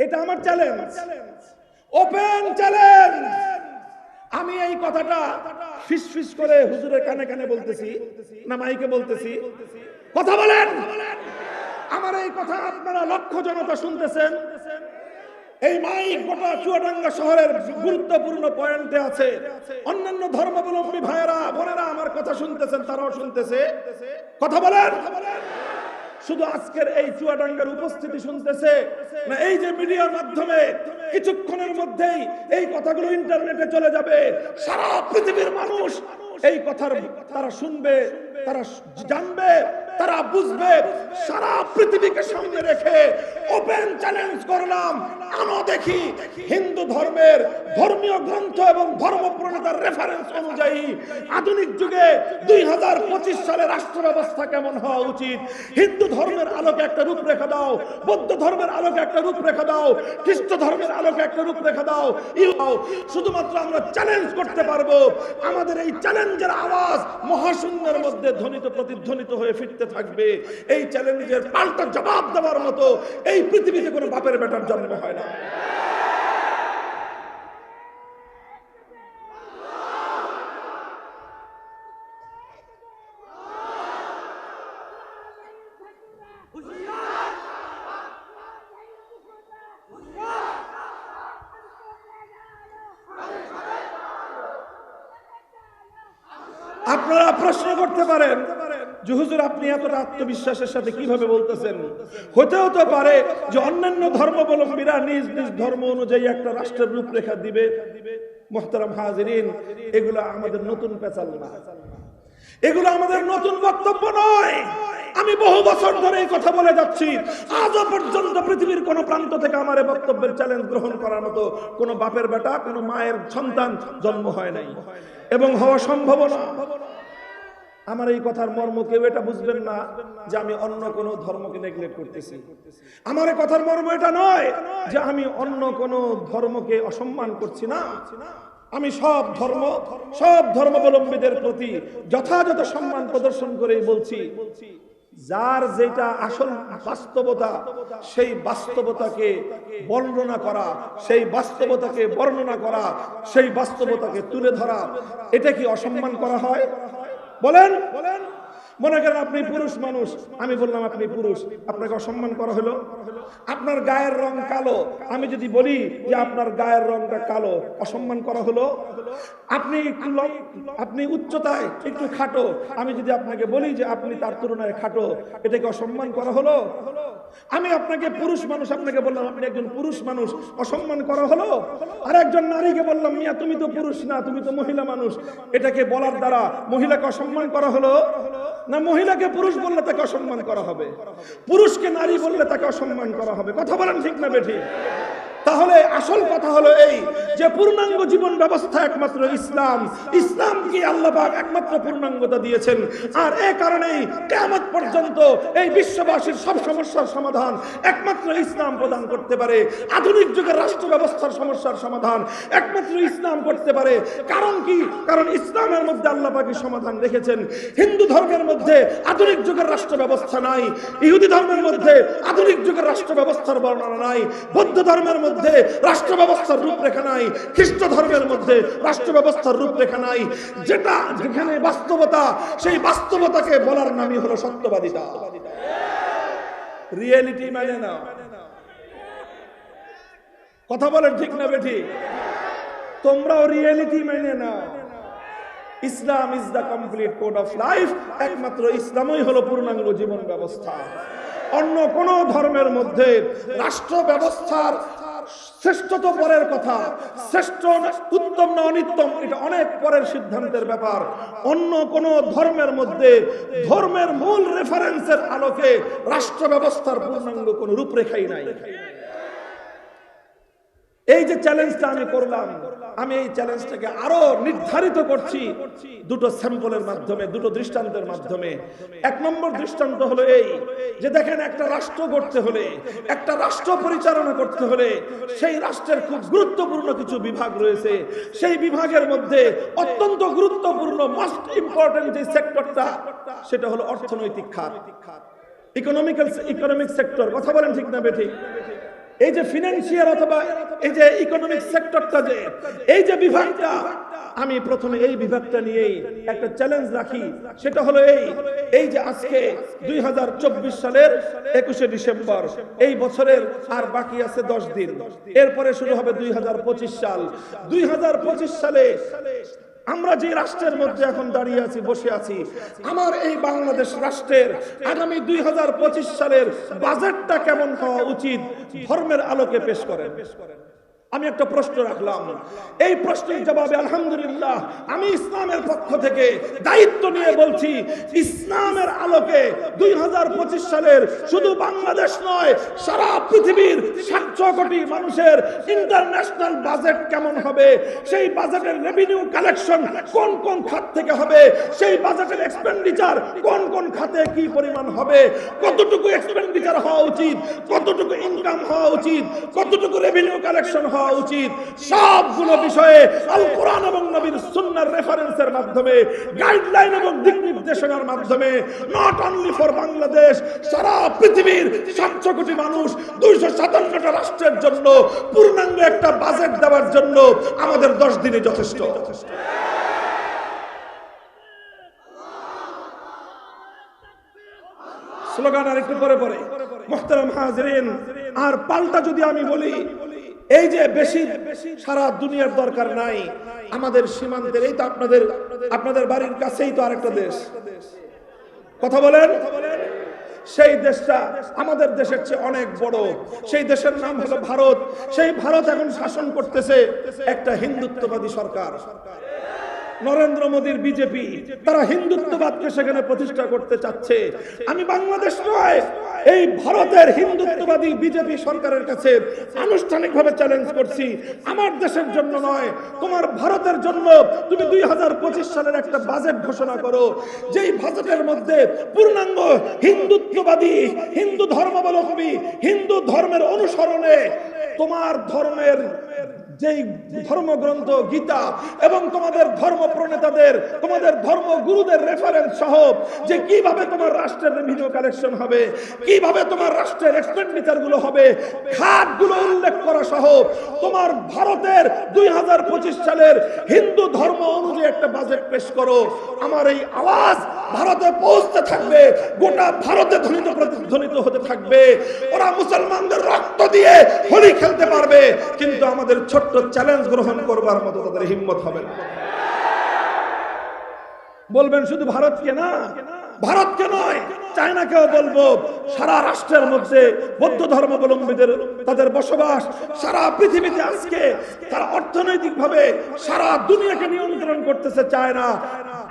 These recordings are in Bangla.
এটা আমার চ্যালেঞ্জ ওপেন চ্যালেঞ্জ আমি এই কথাটা ফিস ফিস করে হুজুরের কানে কানে বলতেছি, না মাইকে বলতেছি। কথা বলেন! আমার এই কথা আপনারা লক্ষ জনতা শুনতেছেন। এই মাইক গোটা চুয়াডাঙ্গা শহরের গুরুত্বপূর্ণ পয়েন্টে আছে। অন্যান্য ধর্মাবলম্বী ভাইয়েরা, বোনেরা আমার কথা শুনতেছেন, তারাও শুনতেছে। কথা বলেন! শুধু আজকের এই চুয়াডাঙ্গার উপস্থিতি শুনতেছে না, এই যে মিডিয়ার মাধ্যমে কিছুক্ষণের মধ্যেই এই কথাগুলো ইন্টারনেটে চলে যাবে। সারা পৃথিবীর মানুষ এই কথার তারা শুনবে, তারা জানবে তারা বুঝবে সারা পৃথিবীকে সামনে রেখে ওপেন চ্যালেঞ্জ করলাম। আনো দেখি হিন্দু ধর্মের ধর্মীয় গ্রন্থ এবং ধর্ম প্রণেতার রেফারেন্স অনুযায়ী আধুনিক যুগে দুই হাজার পঁচিশ সালে রাষ্ট্র ব্যবস্থা কেমন হওয়া উচিত? হিন্দু ধর্মের আলোকে একটা রূপরেখা দাও, বৌদ্ধ ধর্মের আলোকে একটা রূপরেখা দাও, খ্রিস্ট ধর্মের আলোকে একটা রূপরেখা দাও, ইউ। শুধুমাত্র আমরা চ্যালেঞ্জ করতে পারব। আমাদের এই চ্যালেঞ্জের আওয়াজ মহাশূন্যের মধ্যে ধ্বনিত, প্রতিধ্বনিত হয়ে ফিরতে থাকবে। এই চ্যালেঞ্জের পাল্টা জবাব দেওয়ার মতো এই পৃথিবীতে কোনো বাপের বেটার জন্ম হয় না। আপনারা প্রশ্ন করতে পারেন যে হুজুর, আপনি এতটা আত্মবিশ্বাসের সাথে কীভাবে বলতেছেন? হতে হতে পারে যে অন্যান্য ধর্মাবলম্বীরা নিজ নিজ ধর্ম অনুযায়ী একটা রাষ্ট্রের রূপরেখা দিবে। মোহতারাম হাজিরিন, এগুলো আমাদের নতুন পেঁচাল না। এগুলো আমাদের নতুন বক্তব্য নয়। আমি বহু বছর ধরে এই কথা বলে যাচ্ছি। আজও পর্যন্ত পৃথিবীর কোন প্রান্ত থেকে আমার বক্তব্যের চ্যালেঞ্জ গ্রহণ করার মতো কোনো বাপের বেটা, কোনো মায়ের সন্তান জন্ম হয় নাই। এবং হওয়া সম্ভব না। আমার এই কথার মর্ম কেউ এটা বুঝবেন না যে আমি অন্য কোনো ধর্মকে নেগলেক্ট করতেছি। আমার এই কথার মর্ম এটা নয় যে আমি অন্য কোনো ধর্মকে অসম্মান করছি না। আমি সব ধর্ম, সব ধর্মাবলম্বীদের প্রতি যথাযথ সম্মান প্রদর্শন করেই বলছি, যার যেটা আসল বাস্তবতা, সেই বাস্তবতাকে বর্ণনা করা, সেই বাস্তবতাকে বর্ণনা করা, সেই বাস্তবতাকে তুলে ধরা, এটা কি অসম্মান করা হয়? বলেন। বলেন মনে করেন আপনি পুরুষ মানুষ, আমি বললাম আপনি পুরুষ, আপনাকে অসম্মান করা হলো? আপনার গায়ের রং কালো, আমি যদি বলি যে আপনার গায়ের রংটা কালো, অসম্মান করা হলো? আপনি একটু আপনি উচ্চতায় একটু খাটো, আমি যদি আপনাকে বলি যে আপনি তার তুলনায় খাটো, এটাকে অসম্মান করা হলো? আমি আপনাকে পুরুষ মানুষ, আপনাকে বললাম আপনি একজন পুরুষ মানুষ, অসম্মান করা হলো? আর একজন নারীকে বললাম, মিয়া, তুমি তো পুরুষ না, তুমি তো মহিলা মানুষ। এটাকে বলার দ্বারা মহিলাকে অসম্মান করা হলো? না মহিলাকে পুরুষ বললে তাকে অসম্মান করা হবে। পুরুষকে নারী বললে তাকে অসম্মান করা হবে। কথা বলেন ঠিক না বেঠি তাহলে আসল কথা হলো এই যে পূর্ণাঙ্গ জীবন ব্যবস্থা একমাত্র ইসলাম। ইসলামকে আল্লাহবাক একমাত্র পূর্ণাঙ্গতা দিয়েছেন। আর এ কারণেই কেমন পর্যন্ত এই বিশ্ববাসীর সব সমস্যার সমাধান একমাত্র ইসলাম প্রদান করতে পারে। আধুনিক যুগের রাষ্ট্র ব্যবস্থার সমস্যার সমাধান একমাত্র ইসলাম করতে পারে। কারণ কি? কারণ ইসলামের মধ্যে আল্লাহ পাকি সমাধান রেখেছেন। হিন্দু ধর্মের মধ্যে আধুনিক যুগের রাষ্ট্র ব্যবস্থা নাই। ইহুদি ধর্মের মধ্যে আধুনিক যুগের রাষ্ট্র ব্যবস্থার বর্ণনা নাই। বৌদ্ধ ধর্মের মধ্যে রাষ্ট্র ব্যবস্থার রূপরেখা নাই খ্রিস্ট ধর্মের মধ্যে রাষ্ট্র ব্যবস্থার রূপরেখা নাই। যেটা যেখানে বাস্তবতা, সেই বাস্তবতাকে বলার নামই হলো সত্যবাদিতা। রিয়েলিটি মানে না। কথা বলেন ঠিক না বেঠি? তোমরাও রিয়েলিটি মেনে নাও। Islam is the complete code of life একমাত্র ইসলামই হলো পূর্ণাঙ্গ জীবন ব্যবস্থা। অন্য কোন ধর্মের মধ্যে রাষ্ট্র ব্যবস্থার শ্রেষ্ঠত পরের কথা। শ্রেষ্ঠ উত্তম না অনিত্তম এটা অনেক পরের সিদ্ধান্তের ব্যাপার। অন্য কোন ধর্মের মধ্যে ধর্মের মূল রেফারেন্সের আলোকে রাষ্ট্র ব্যবস্থার পূর্ণাঙ্গ কোন রূপরেখাই নাই। এই যে চ্যালেঞ্জটা আমি করলাম, আমি এই চ্যালেঞ্জটাকে আরও নির্ধারিত করছি দুটো স্যাম্পলের মাধ্যমে, দুটো দৃষ্টান্তের মাধ্যমে। এক নম্বর দৃষ্টান্ত হলো এই যে দেখেন একটা রাষ্ট্র গড়তে হলে, একটা রাষ্ট্র পরিচালনা করতে হলে সেই রাষ্ট্রের খুব গুরুত্বপূর্ণ কিছু বিভাগ রয়েছে। সেই বিভাগের মধ্যে অত্যন্ত গুরুত্বপূর্ণ মোস্ট ইম্পর্টেন্ট যে সেক্টরটা সেটা হলো অর্থনৈতিক খাত। ইকোনমিক্যাল ইকোনমিক সেক্টর কথা বলেন ঠিক না বেঠিক এই যে ফিনান্সিয়াল অথবা এই যে ইকোনমিক সেক্টরটা যে, এই যে বিভাগটা, আমি প্রথমে এই বিভাগটা নিয়েই একটা চ্যালেঞ্জ রাখি। সেটা হলো এই এই যে আজকে দুই হাজার চব্বিশ সালের একুশে ডিসেম্বর, এই বছরের আর বাকি আছে দশ দিন। এরপরে শুরু হবে দুই হাজার পঁচিশ সাল। দুই হাজার পঁচিশ সালে আমরা যে রাষ্ট্রের মধ্যে এখন দাঁড়িয়ে আছি, বসে আছি, আমার এই বাংলাদেশ রাষ্ট্রের আগামী দুই হাজার পঁচিশ সালের বাজেটটা কেমন হওয়া উচিত ধর্মের আলোকে পেশ করেন। আমি একটা প্রশ্ন রাখলাম। এই প্রশ্নের জবাবে আলহামদুলিল্লাহ আমি ইসলামের পক্ষ থেকে দায়িত্ব নিয়ে বলছি, ইসলামের আলোকে দুই হাজার পঁচিশ সালের শুধু বাংলাদেশ নয়, সারা পৃথিবীর সাতশো কোটি মানুষের ইন্টারন্যাশনাল বাজেট কেমন হবে, সেই বাজেটের রেভিনিউ কালেকশন কোন কোন খাত থেকে হবে, সেই বাজেটের এক্সপেন্ডিচার কোন কোন খাতে কি পরিমাণ হবে, কতটুকু এক্সপেন্ডিচার হওয়া উচিত, কতটুকু ইনকাম হওয়া উচিত, কতটুকু রেভিনিউ কালেকশন হওয়া উচিত। সবগুলো বিষয়ে আল কোরআন এবং নবীর সুন্নাহর রেফারেন্সের মাধ্যমে গাইডলাইন এবং দিক নির্দেশনার মাধ্যমে নট অনলি ফর বাংলাদেশ, সারা পৃথিবীর সাতশো কোটি মানুষ, দুইশো সাতান্নটা রাষ্ট্রের জন্য, পূর্ণাঙ্গ একটা বাজেট দেওয়ার জন্য আমাদের দশ দিনে যথেষ্ট। স্লোগান আর একটু পরে পরে। মোহতারাম হাজরিন, আর পাল্টা যদি আমি বলি এই যে বেশি সারা দুনিয়ার দরকার নাই, আমাদের সীমান্তের, এই তো আপনাদের আপনাদের বাড়ির কাছেই তো আরেকটা দেশ। কথা বলেন? সেই দেশটা আমাদের দেশের চেয়ে অনেক বড়। সেই দেশের নাম হলো ভারত। সেই ভারত এখন শাসন করতেছে একটা হিন্দুত্ববাদী সরকার। নরেন্দ্র মোদীর বিজেপি, তারা হিন্দুত্ববাদকে সেখানে প্রতিষ্ঠা করতে চাচ্ছে। আমি বাংলাদেশ নয়, এই ভারতের হিন্দুত্ববাদী বিজেপি সরকারের কাছে আনুষ্ঠানিকভাবে চ্যালেঞ্জ করছি। আমার দেশের জন্য নয়, তোমার ভারতের জন্য। তুমি দুই হাজার পঁচিশ সালের একটা বাজেট ঘোষণা করো, যেই বাজেটের মধ্যে পূর্ণাঙ্গ হিন্দুত্ববাদী, হিন্দু ধর্মাবলম্বী, হিন্দু ধর্মের অনুসরণে তোমার ধর্মের যেই ধর্মগ্রন্থ, গীতা এবং তোমাদের ধর্ম প্রণেতাদের তোমাদের ধর্ম গুরুদের রেফারেন্স সহ যে কীভাবে তোমার রাষ্ট্রের রেভিনিউ কালেকশন হবে, কীভাবে তোমার রাষ্ট্রের এক্সপেন্ডিচারগুলো হবে খাতগুলো উল্লেখ করা সহ তোমার ভারতের দুই হাজার পঁচিশ সালের হিন্দু ধর্ম অনুযায়ী একটা বাজেট পেশ করো। আমার এই আওয়াজ ভারতে পৌঁছতে থাকবে, গোটা ভারতে ধ্বনিত প্রতিধ্বনিত হতে থাকবে। ওরা মুসলমানদের রক্ত দিয়ে হোলি খেলতে পারবে, কিন্তু আমাদের ছোট্ট চ্যালেঞ্জ গ্রহণ করবার মতো তাদের হিম্মত হবে না। বলবেন, শুধু ভারতকে না, ভারতকে নয়, চায়নাকেও বলব, সারা রাষ্ট্রের মধ্যে বৌদ্ধ ধর্মাবলম্বীদের, তাদের বসবাস সারা পৃথিবীতে আজকে তারা অর্থনৈতিকভাবে সারা দুনিয়াকে নিয়ন্ত্রণ করতেছে চায় না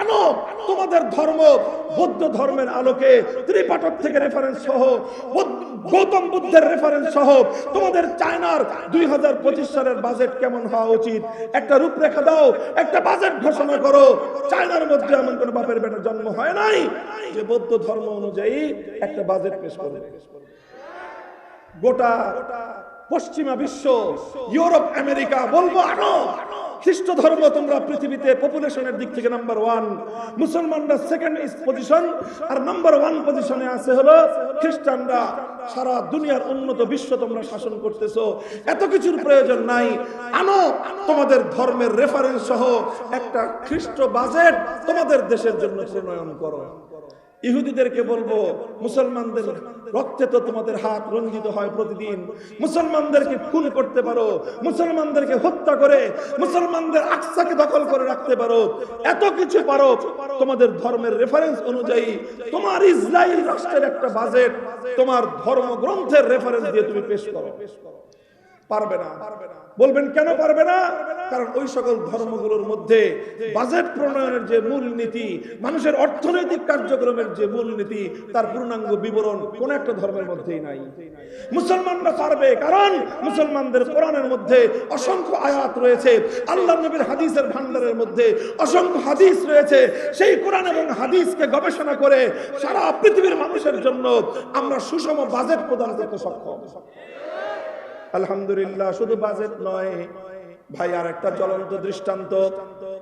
আনো, তোমাদের ধর্ম, বৌদ্ধ ধর্মের আলোকে ত্রিপাঠক থেকে রেফারেন্স সহ গৌতম বুদ্ধের রেফারেন্স সহ, তোমাদের চায়নার দুই হাজার পঁচিশ সালের বাজেট কেমন হওয়া উচিত? একটা রূপরেখা দাও, একটা বাজেট ঘোষণা করো। চায়নার মধ্যে এমন কোন বাপের বেটার জন্ম হয় নাই যে বৌদ্ধ ধর্ম অনুযায়ী একটা বাজেট পেশ করবে। গোটা পশ্চিমা বিশ্ব, ইউরোপ, আমেরিকা, বলব আনো। খ্রিস্ট ধর্ম তোমরা পৃথিবীতে পপুলেশনের দিক থেকে নাম্বার ওয়ান মুসলমানরা সেকেন্ড পজিশন আর নাম্বার ওয়ান পজিশনে আছে হলো খ্রিস্টানরা। সারা দুনিয়ার উন্নত বিশ্ব তোমরা শাসন করতেছো। এত কিছুর প্রয়োজন নাই। আনো, তোমাদের ধর্মের রেফারেন্স সহ একটা খ্রিস্ট বাজেট তোমাদের দেশের জন্য প্রণয়ন করো। ইহুদিদেরকে বলব, মুসলমানদের রক্তে তো তোমাদের হাত রঞ্জিত হয় প্রতিদিন। মুসলমানদেরকে খুন করতে পারো, মুসলমানদেরকে হত্যা করে, মুসলমানদের আকসাকে দখল করে রাখতে পারো। এত কিছু পারো, তোমাদের ধর্মের রেফারেন্স অনুযায়ী তোমার ইসরায়েল রাষ্ট্রের একটা বাজেট তোমার ধর্মগ্রন্থের রেফারেন্স দিয়ে তুমি পেশ করো। পারবে না। বলবেন, কেন পারবে না? কারণ ওই সকল ধর্মগুলোর মধ্যে বাজেট প্রণয়নের যে মূল নীতি মানুষের অর্থনৈতিক কার্যক্রমের যে মূল নীতি তার পূর্ণাঙ্গ বিবরণ কোন একটা ধর্মের মধ্যেই নাই। মুসলমানরা পারবে কারণ মুসলমানদের কোরআনের মধ্যে অসংখ্য আয়াত রয়েছে, আল্লাহ নবীর হাদিসের ভান্ডারের মধ্যে অসংখ্য হাদিস রয়েছে। সেই কোরআন এবং হাদিসকে গবেষণা করে সারা পৃথিবীর মানুষের জন্য আমরা সুষম বাজেট প্রদান করতে সক্ষম। আলহামদুলিল্লাহ, শুধু বাজেট নয়। ভাই আর একটা জ্বলন্ত দৃষ্টান্ত।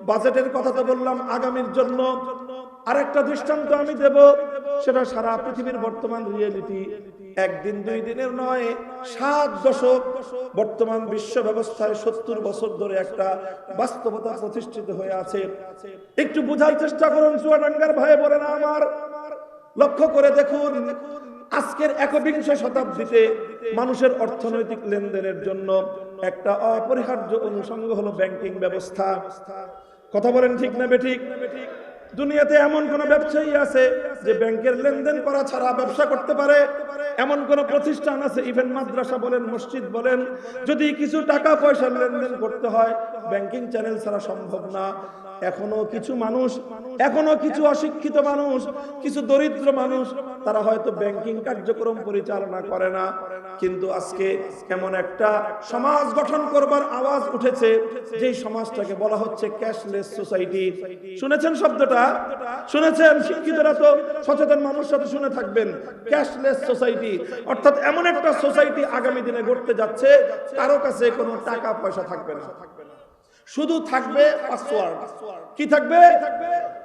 বাজেটের কথা তো বললাম আগামীর জন্য। আরেকটা দৃষ্টান্ত আমি দেব, সেটা সারা পৃথিবীর বর্তমান রিয়েলিটি। একদিন, দুই দিনের নয়, সাত দশক বর্তমান বিশ্ব ব্যবস্থায় সত্তর বছর ধরে একটা বাস্তবতা প্রতিষ্ঠিত হয়ে আছে। একটু বোঝার চেষ্টা করুন, চুয়াডাঙ্গার ভাই বলে না আমার। লক্ষ্য করে দেখুন আজকের একবিংশ শতাব্দীতে মানুষের অর্থনৈতিক লেনদেনের জন্য একটা অপরিহার্য অনুষঙ্গ হলো ব্যাংকিং ব্যবস্থা। কথা বলেন ঠিক না বেঠিক? দুনিয়াতে এমন কোন ব্যবসায়ী আছে যে ব্যাংকের লেনদেন করা ছাড়া ব্যবসা করতে পারে? এমন কোন প্রতিষ্ঠান আছে ইভেন মাদ্রাসা বলেন, মসজিদ বলেন, যদি কিছু টাকা পয়সার লেনদেন করতে হয়, ব্যাংকিং চ্যানেল ছাড়া সম্ভব না। এখনও কিছু মানুষ, এখনও কিছু অশিক্ষিত মানুষ, কিছু দরিদ্র মানুষ, তারা হয়তো ব্যাংকিং কার্যক্রম পরিচালনা করে না। কিন্তু আজকে এমন একটা সমাজ গঠন করবার আওয়াজ উঠেছে, যেই সমাজটাকে বলা হচ্ছে ক্যাশলেস সোসাইটি শুনেছেন শব্দটা? শুনেছেন? শিক্ষিতরা তো সচেতন মানুষ সাথে শুনে থাকবেন। ক্যাশলেস সোসাইটি অর্থাৎ এমন একটা সোসাইটি আগামী দিনে গড়তে যাচ্ছে, কারও কাছে কোনো টাকা পয়সা থাকবে না। শুধু থাকবে পাসওয়ার্ড কি থাকবে?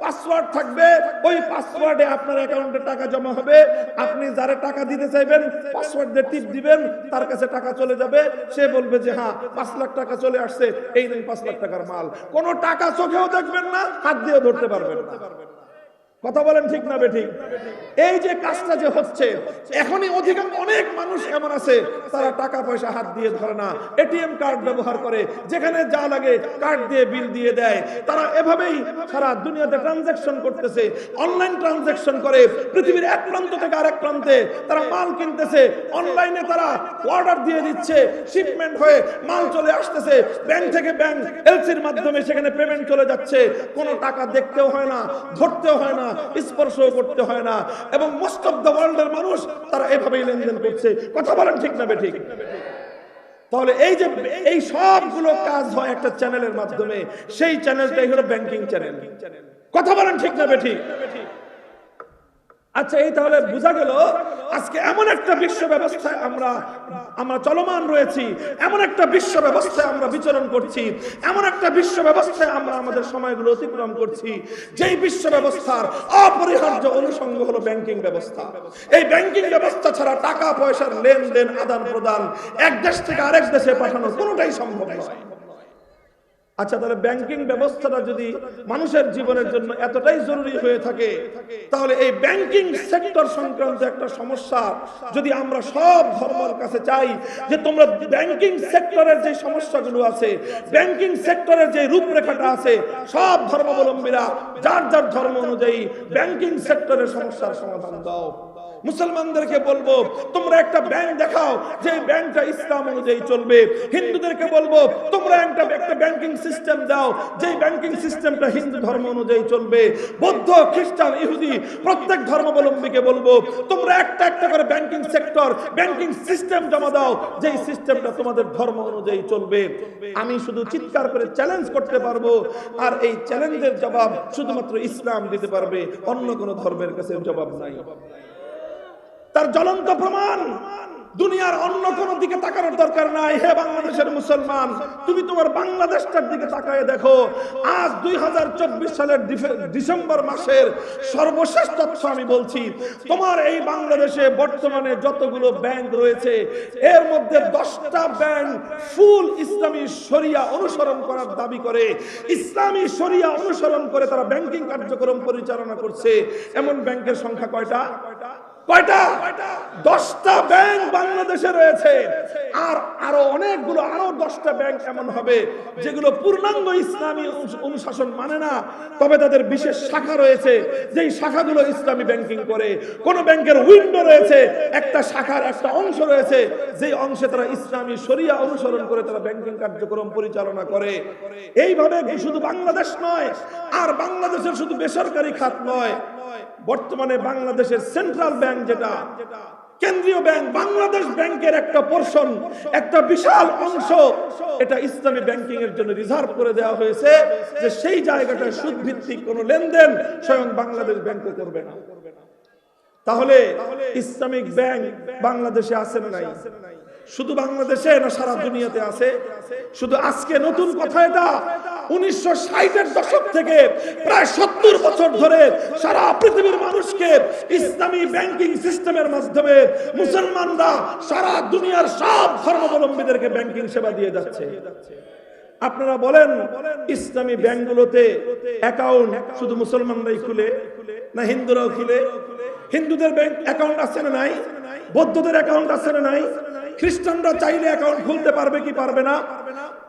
পাসওয়ার্ড থাকবে? ওই পাসওয়ার্ডে আপনার অ্যাকাউন্টে টাকা জমা হবে। আপনি যারা টাকা দিতে চাইবেন পাসওয়ার্ড দিয়ে টিপ দিবেন তার কাছে টাকা চলে যাবে। সে বলবে যে হ্যাঁ পাঁচ লাখ টাকা চলে আসছে। এই নিন পাঁচ লাখ টাকার মাল। কোনো টাকা চোখেও দেখবেন না হাত দিয়েও ধরতে পারবেন না। কথা বলেন ঠিক না বেঠিক? এই যে কাজটা যে হচ্ছে, এখনই অধিকাংশ অনেক মানুষ এমন আছে, তারা টাকা পয়সা হাত দিয়ে ধরে না, এটিএম কার্ড ব্যবহার করে, যেখানে যা লাগে কার্ড দিয়ে বিল দিয়ে দেয়। তারা এভাবেই সারা দুনিয়াতে ট্রানজাকশন করতেছে অনলাইন ট্রানজাকশন করে, পৃথিবীর এক প্রান্ত থেকে আরেক প্রান্তে তারা মাল কিনতেছে অনলাইনে তারা অর্ডার দিয়ে দিচ্ছে শিপমেন্ট হয়ে মাল চলে আসতেছে ব্যাংক থেকে ব্যাংক এলসির মাধ্যমে সেখানে পেমেন্ট চলে যাচ্ছে। কোনো টাকা দেখতেও হয় না, ধরতেও হয় না স্পর্শও করতে হয় না। এবং মোস্ট অফ দ্য ওয়ার্ল্ডের মানুষ তারা এভাবেই লেনদেন করছে। কথা বলেন ঠিক না বেঠিক? তাহলে এই যে এই সবগুলো কাজ হয় একটা চ্যানেলের মাধ্যমে। সেই চ্যানেলটাই হলো ব্যাংকিং চ্যানেল কথা বলেন ঠিক না বেঠিক? আচ্ছা এই তাহলে বোঝা গেল আজকে এমন একটা বিশ্ব ব্যবস্থায় আমরা আমরা চলমান রয়েছি, এমন একটা বিশ্ব ব্যবস্থায় আমরা বিচরণ করছি, এমন একটা বিশ্ব ব্যবস্থায় আমরা আমাদের সময়গুলো অতিক্রম করছি, যেই বিশ্ব ব্যবস্থার অপরিহার্য অনুষঙ্গ হলো ব্যাংকিং ব্যবস্থা। এই ব্যাংকিং ব্যবস্থা ছাড়া টাকা, পয়সার লেনদেন আদান প্রদান এক দেশ থেকে আরেক দেশে পাঠানো কোনোটাই সম্ভব নয়। আচ্ছা তাহলে ব্যাংকিং ব্যবস্থাটা যদি মানুষের জীবনের জন্য এতটাই জরুরি হয়ে থাকে, তাহলে এই ব্যাংকিং সেক্টর সংক্রান্ত একটা সমস্যা যদি আমরা সব ধর্মের কাছে চাই, যে তোমরা ব্যাংকিং সেক্টরের যে সমস্যাগুলো আছে ব্যাংকিং সেক্টরের যে রূপরেখাটা আছে, সব ধর্মাবলম্বীরা যার যার ধর্ম অনুযায়ী ব্যাংকিং সেক্টরের সমস্যার সমাধান দাও। মুসলমানদেরকে বলব, তোমরা একটা ব্যাংক দেখাও যে ব্যাংকটা ইসলাম অনুযায়ী চলবে। হিন্দুদেরকে বলব, তোমরা একটা একটা ব্যাংকিং সিস্টেম দাও যে ব্যাংকিং সিস্টেমটা হিন্দু ধর্ম অনুযায়ী চলবে। বৌদ্ধ, খ্রিস্টান, ইহুদি, প্রত্যেক ধর্মাবলম্বীকে বলব, তোমরা একটা একটা করে ব্যাংকিং সেক্টর ব্যাংকিং সিস্টেম জমা দাও, যেই সিস্টেমটা তোমাদের ধর্ম অনুযায়ী চলবে। আমি শুধু চিৎকার করে চ্যালেঞ্জ করতে পারব, আর এই চ্যালেঞ্জের জবাব শুধুমাত্র ইসলাম দিতে পারবে, অন্য কোনো ধর্মের কাছে জবাব নাই। তার জ্বলন্ত প্রমাণ। দুনিয়ার অন্য কোন দিকে তাকানোর দরকার নাই। হে বাংলাদেশের মুসলমান, তুমি তোমার বাংলাদেশটার দিকে তাকায় দেখো। আজ দুই সালের ডিসেম্বর মাসের সর্বশেষ তথ্য আমি বলছি, তোমার এই বাংলাদেশে বর্তমানে যতগুলো ব্যাংক রয়েছে, এর মধ্যে দশটা ব্যাংক ফুল ইসলামী শরিয়া অনুসরণ করার দাবি করে। ইসলামী শরিয়া অনুসরণ করে তারা ব্যাংকিং কার্যক্রম পরিচালনা করছে। এমন ব্যাংকের সংখ্যা কয়টা কয়টা? দশটা ব্যাংক বাংলাদেশে রয়েছে। আর আরও অনেকগুলো, আরও দশটা ব্যাংক এমন হবে যেগুলো পূর্ণাঙ্গ ইসলামী অনুশাসন মানে না। তবে তাদের বিশেষ শাখা রয়েছে, যেই শাখাগুলো ইসলামী ব্যাংকিং করে। কোন ব্যাংকের উইন্ডো রয়েছে, একটা শাখার একটা অংশ রয়েছে, যেই অংশে তারা ইসলামী শরিয়া অনুসরণ করে তারা ব্যাংকিং কার্যক্রম পরিচালনা করে। এইভাবে শুধু বাংলাদেশ নয়, আর বাংলাদেশের শুধু বেসরকারি খাত নয় বর্তমানে বাংলাদেশের সেন্ট্রাল ব্যাংক যেটা, কেন্দ্রীয় ব্যাংক বাংলাদেশ ব্যাংকের একটা পোর্শন একটা বিশাল অংশ এটা ইসলামী ব্যাংকিং এর জন্য রিজার্ভ করে দেওয়া হয়েছে যে সেই জায়গাটা সুদ ভিত্তিক কোনো লেনদেন স্বয়ং বাংলাদেশ ব্যাংকও করবে না। তাহলে ইসলামিক ব্যাংক বাংলাদেশে আছে না নাই? শুধু বাংলাদেশে না সারা দুনিয়াতে আছে? শুধু আজকে নতুন কথা এটা? উনিশশো ষাটের দশক থেকে প্রায় সত্তর বছর ধরে সারা পৃথিবীর মানুষকে ইসলামী ব্যাংকিং সিস্টেমের মাধ্যমে মুসলমানরা সারা দুনিয়ার সব ধর্মাবলম্বীদেরকে ব্যাংকিং সেবা দিয়ে যাচ্ছে। আপনারা বলেন, ইসলামী ব্যাংকগুলোতে অ্যাকাউন্ট শুধু মুসলমানরাই খুলে না হিন্দুরাও খুলে? হিন্দুদের ব্যাংক অ্যাকাউন্ট আছে না নাই? বৌদ্ধদের অ্যাকাউন্ট আছে না নাই? খ্রিস্টানরা চাইলে অ্যাকাউন্ট খুলতে পারবে কি পারবে না?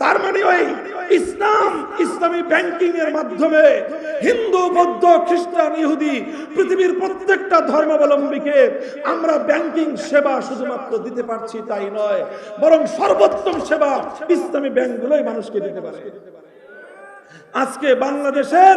তার মানে ওই ইসলাম, ইসলামী ব্যাংকিং এর মাধ্যমে হিন্দু, বৌদ্ধ, খ্রিস্টান, ইহুদি পৃথিবীর প্রত্যেকটা ধর্মাবলম্বীকে আমরা ব্যাংকিং সেবা শুধুমাত্র দিতে পারছি তাই নয়, বরং সর্বোত্তম সেবা ইসলামী ব্যাংকগুলোই মানুষকে দিতে পারে। আজকে বাংলাদেশের